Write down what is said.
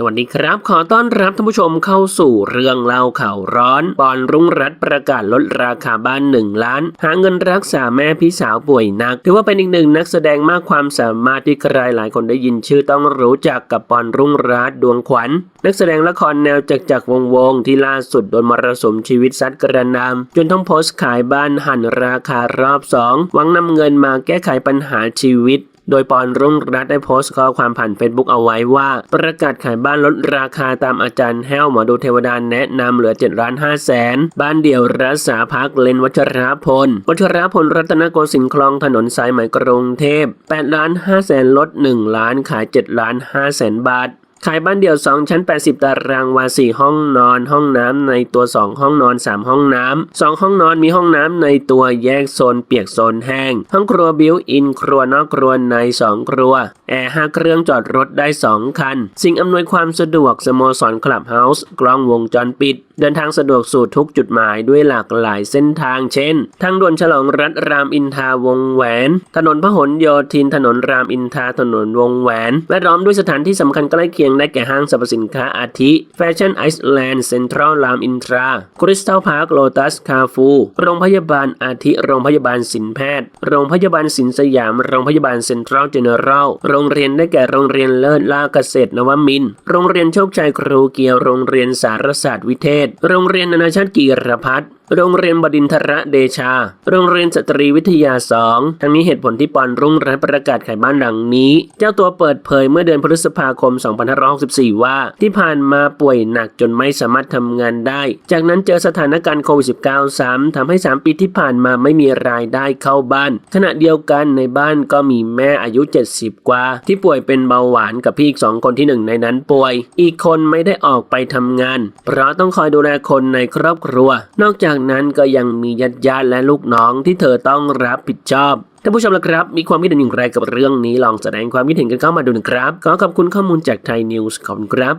สวัสดีครับ ขอต้อนรับท่านผู้ชมเข้าสู่เรื่องเล่าข่าวร้อนปอนรุ่งรัฐประกาศลดราคาบ้าน 1 ล้าน หาเงินรักษาแม่พี่สาวป่วยหนัก ถือว่าเป็นอีกหนึ่งนักแสดงมากความสามารถที่ใครหลายคนได้ยินชื่อต้องรู้จักกับปอนรุ่งรัฐดวงขวัญ นักแสดงละครแนวจักรจักรวงวงที่ล่าสุดโดนมรสุมชีวิตซัดกระนำจนต้องโพสต์ขายบ้านหันราคารอบสองหวังนำเงินมาแก้ไขปัญหาชีวิต โดยปอนรุ่งรัตน์ได้โพสต์ข้อความผ่านเฟซบุ๊กเอาไว้ว่า ประกาศขายบ้านลดราคาตามอาจารย์แห้วหมอดูเทวดาแนะนำเหลือ7ล้าน5แสนบ้านเดี่ยวรัศาพักเลนวัชรพล วัชรพลรัตนโกสินทร์คลองถนนสายไหมกรุงเทพ8ล้าน5แสนลด 1 ล้านขาย7ล้าน5แสนบาท ขายบ้านเดี่ยว 2 ชั้น 80 ตารางวา 4 ห้องนอน ห้องน้ำในตัว 2 ห้องนอน 3 ห้องน้ำ2ห้องนอนมีห้องน้ำในตัวแยกโซนเปียกโซนแห้ง ห้องครัวบิวอิน ครัวนอกครัวใน 2 ครัว แอร์ 5 เครื่องจอดรถได้ 2 คัน สิ่งอำนวยความสะดวกสโมสรคลับเฮาส์ กล้องวงจรปิด เดินทางสะดวกสู่ทุกจุดหมายด้วยหลากหลายเส้นทาง เช่น ทางด่วนฉลองรัฐรามอินทราวงแหวน ถนนพหลโยธิน ถนนรามอินทราถนนวงแหวน และล้อมด้วยสถานที่สำคัญใกล้เคียงได้แก่ห้างสรรพสินค้าอาทิแฟชั่นไอซ์แลนด์เซ็นทรัลรามอินทราคริสตัลพาร์คโลตัสคาฟู โรงพยาบาลอาทิ โรงพยาบาลสินแพทย์ โรงพยาบาลสินสยาม โรงพยาบาลเซ็นทรัลเจเนอรัลโรงเรียนได้แก่โรงเรียนเลิศลาเกษตรนวมิน โรงเรียนโชคชัยครูเกียว โรงเรียนสารศาสตร์วิเทศ โรงเรียนนานาชาติกีรพัฒน์ โรงเรียนบดินทรเดชา โรงเรียนสตรีวิทยา2ทั้งนี้เหตุผลที่ปอนรุ่งรัฐประกาศขายบ้านหลังนี้ เจ้าตัวเปิดเผยเมื่อเดือนพฤษภาคม 2564 ว่า ที่ผ่านมาป่วยหนักจนไม่สามารถทำงานได้ จากนั้นเจอสถานการณ์โควิด -19 ซ้ำทำให้ 3 ปีที่ผ่านมาไม่มีรายได้เข้าบ้าน ขณะเดียวกันในบ้านก็มีแม่อายุ 70 กว่า ที่ป่วยเป็นเบาหวานกับพี่อีก2คนที่หนึ่งในนั้นป่วย อีกคนไม่ได้ออกไปทำงาน เพราะต้องคอยดูแลคนในครอบครัว นอกจากนั้นก็ยังมีญาติญาติและลูกน้องที่เธอต้องรับผิดชอบท่านผู้ชมละครับ มีความคิดเห็นอย่างไรกับเรื่องนี้ลองแสดงความคิดเห็นกันเข้ามาดูนะครับ ขอขอบคุณข้อมูลจากไทยนิวส์ขอบคุณครับ